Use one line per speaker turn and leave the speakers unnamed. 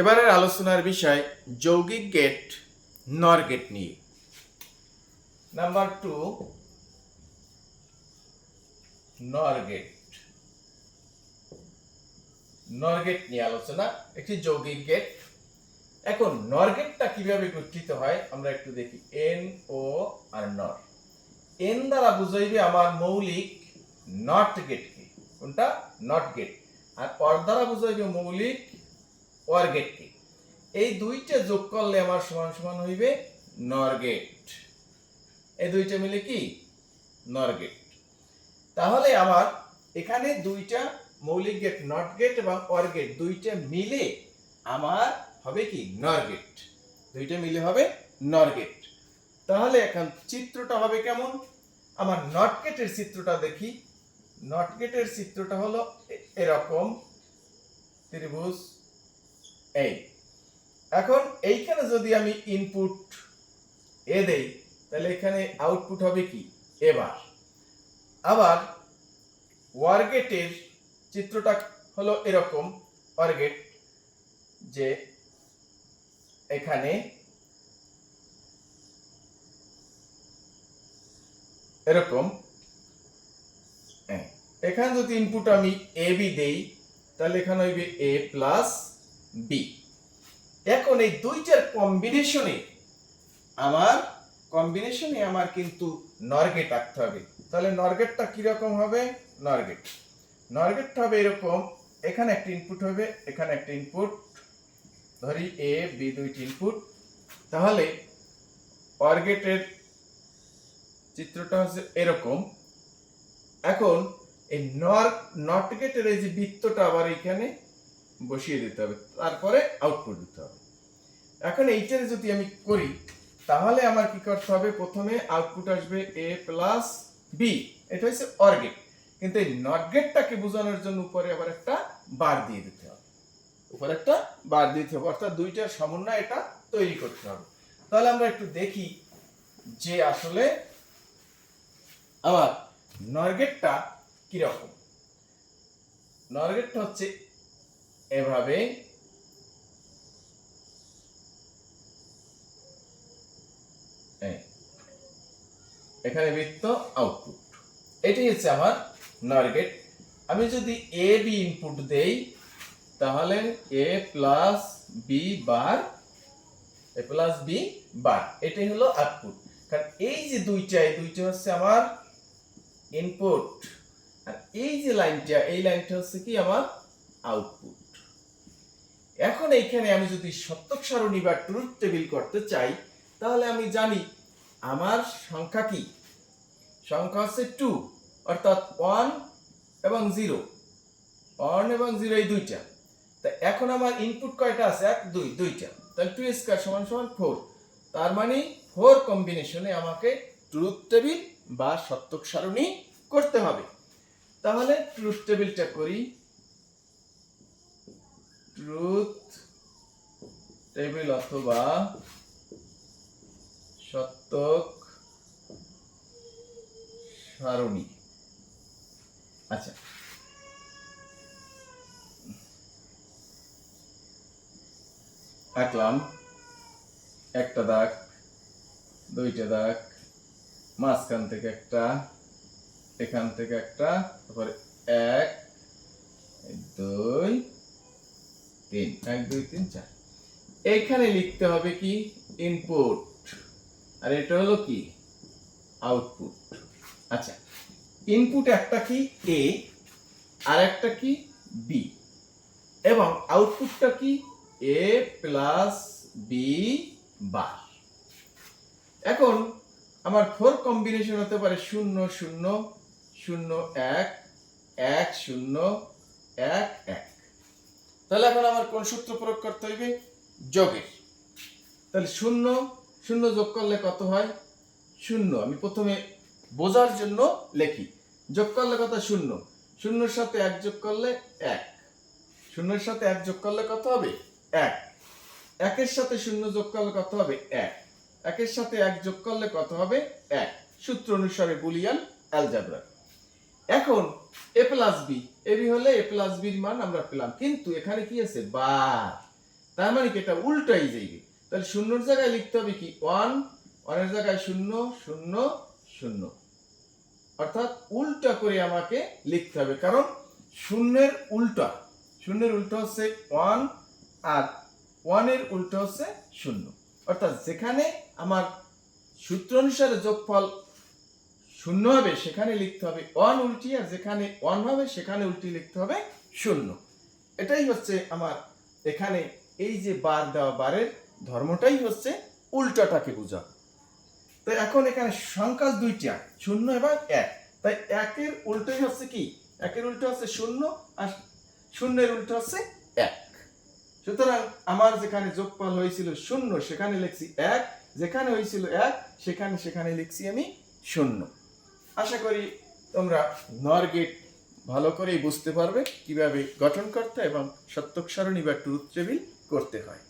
এবারের আলোচনার বিষয় যৌগিক গেট, নর গেট নিয়ে। Number two, nor gate. নিয়ে আলোচনা, একটি যৌগিক গেট। এখন নর গেটটা কীভাবে গঠিত হয়, আমরা একটু দেখি। এন, ও, আর নর। এন দ্বারা বুঝাইবে আমার মৌলিক নট গেট গেটকে। কোনটা? Not get. আর অর দ্বারা বুঝাইবে মৌলিক ওয়ার গেটকে এই দুইটা যোগ করলে আমার সমান সমান হইবে নর গেট এই দুইটা মিলে কি? নর গেট তাহলে আমার এখানে দুইটা মৌলিক গেট নট গেট এবং অর গেট দুইটা মিলে আমার হবে কি? নর গেট দুইটা মিলে হবে নর গেট তাহলে এখন চিত্রটা হবে কেমন? আমার নট গেটের চিত্রটা দেখি। নট গেটের চিত্রটা হলো এরকম। ত্রিভুজ এই। এখন এইখানে যদি আমি ইনপুট এ দেই তাহলে এখানে আউটপুট হবে কি? এবার। আবার ওয়ার্গেটের চিত্রটা হলো এরকম ওয়ারগেট যে এখানে এরকম। হ্যাঁ, এখানে যদি ইনপুট আমি এ বি দেই তাহলে এখানে হইবে এ প্লাস বি এখন এই দুইটার কম্বিনেশনে আমার কম্বিনেশনে আমার কিন্তু নরগেট আঁকতে হবে। তাহলে নরগেটটা কীরকম হবে? নরগেট নরগেটটা হবে এরকম, এখানে একটা ইনপুট হবে, এখানে একটা ইনপুট ধরি এ বি দুইটি ইনপুট তাহলে অর্গেটের চিত্রটা হচ্ছে এরকম। এখন এই নর নট গেটের এই যে বৃত্তটা আবার এখানে বসিয়ে দিতে হবে, তারপরে আউটপুট দিতে হবে। এখন এইটারে যদি আমি করি, তাহলে আমার কি করতে হবে? প্রথমে আউটপুট আসবে এ প্লাস বি এটা হচ্ছে অর গেট কিন্তু এই নট গেটটাকে বোঝানোর জন্য উপরে আবার একটা বার দিয়ে দিতে হবে। উপরে একটা বার দিতে হবে, অর্থাৎ দুইটার সমন্বয় এটা তৈরি করতে হবে। তাহলে আমরা একটু দেখি যে আসলে আমার নরগেটটা কীরকম। নরগেটটা হচ্ছে এভাবে। এখানে বৃত্ত আউটপুট এটাই হচ্ছে আমার নার্গেট আমি যদি এ বি ইনপুট দেই, তাহলে A plus B bar A plus B bar এটাই হলো আউটপুট কারণ এই যে দুইটা, এই দুইটা হচ্ছে আমার ইনপুট আর এই যে লাইনটা এই লাইনটা হচ্ছে কি? আমার আউটপুট এখন এইখানে আমি যদি সত্যক সারণী বা ট্রুথ টেবিল করতে চাই, তাহলে আমি জানি আমার সংখ্যা কি? সংখ্যা হচ্ছে টু অর্থাৎ ওয়ান এবং জিরো ওয়ান এবং জিরো এই দুইটা। তা এখন আমার ইনপুট কয়টা আছে? এক, দুই, দুইটা। তাহলে টু স্কোয়ার সমান সমান ফোর তার মানে ফোর কম্বিনেশনে আমাকে ট্রুথ টেবিল বা সত্যক সারণী করতে হবে। তাহলে ট্রুথ টেবিলটা করি। ট্রুথ টেবিল অথবা সত্যক সারণী। আচ্ছা। আঁকলাম। একটা দাগ, দুইটা দাগ, মাঝখান থেকে একটা, এখান থেকে একটা, তারপরে এক, দুই তিন। এক, দুই, তিন, চার। এইখানে লিখতে হবে কি? ইনপুট আর এটা হলো কি? আউটপুট আচ্ছা ইনপুট একটা কি? এ আর একটা কি? বি এবং আউটপুটটা কি? এ প্লাস বি বার এখন আমার ফোর কম্বিনেশন হতে পারে শূন্য শূন্য শূন্য, এক এক, শূন্য, এক এক। তাহলে এখন আমার কোন সূত্র প্রয়োগ করতে হইবে? যোগের। তাহলে শূন্য শূন্য যোগ করলে কত হয়? শূন্য। আমি প্রথমে বোঝার জন্য লেখি। যোগ করলে কত? শূন্য। শূন্যর সাথে এক যোগ করলে এক। শূন্যের সাথে এক যোগ করলে কত হবে? এক। একের সাথে শূন্য যোগ করলে কত হবে? এক। একের সাথে এক যোগ করলে কত হবে? এক। সূত্র অনুসারে বুলিয়ান অ্যালজাবরা। এখন এ প্লাস বি এবি হলে এ প্লাস বির মান আমরা পেলাম। কিন্তু এখানে কি আছে? বার। তার মানে কি? এটা উল্টাই যাইবে। তাহলে শূন্যর জায়গায় লিখতে হবে কি? ওয়ান। ওয়ানের জায়গায় শূন্য শূন্য শূন্য। অর্থাৎ উল্টা করে আমাকে লিখতে হবে। কারণ শূন্যের উল্টা। শূন্যের উল্টা হচ্ছে ওয়ান আর ওয়ানের উল্টা হচ্ছে শূন্য। অর্থাৎ যেখানে আমার সূত্র অনুসারে যোগফল শূন্য হবে, সেখানে লিখতে হবে ওয়ান উল্টি, আর যেখানে ওয়ান হবে, সেখানে উল্টি লিখতে হবে শূন্য। এটাই হচ্ছে আমার এখানে এই যে বার দেওয়া বারের ধর্মটাই হচ্ছে উল্টাটাকে বোঝা। তো এখন এখানে সংখ্যা দুইটা, শূন্য এবং এক। তাই একের উল্টোই হচ্ছে কি? একের উল্টো হচ্ছে শূন্য, আর শূন্যের উল্টো হচ্ছে এক। সুতরাং আমার যেখানে যোগফল হয়েছিল শূন্য, সেখানে লিখছি এক, যেখানে হয়েছিল এক, সেখানে সেখানে লিখছি আমি শূন্য। আশা করি তোমরা নরগেট ভালো করেই বুঝতে পারবে কীভাবে গঠন করতে এবং সত্যক সারণী বা ট্রুথ টেবিল করতে হয়।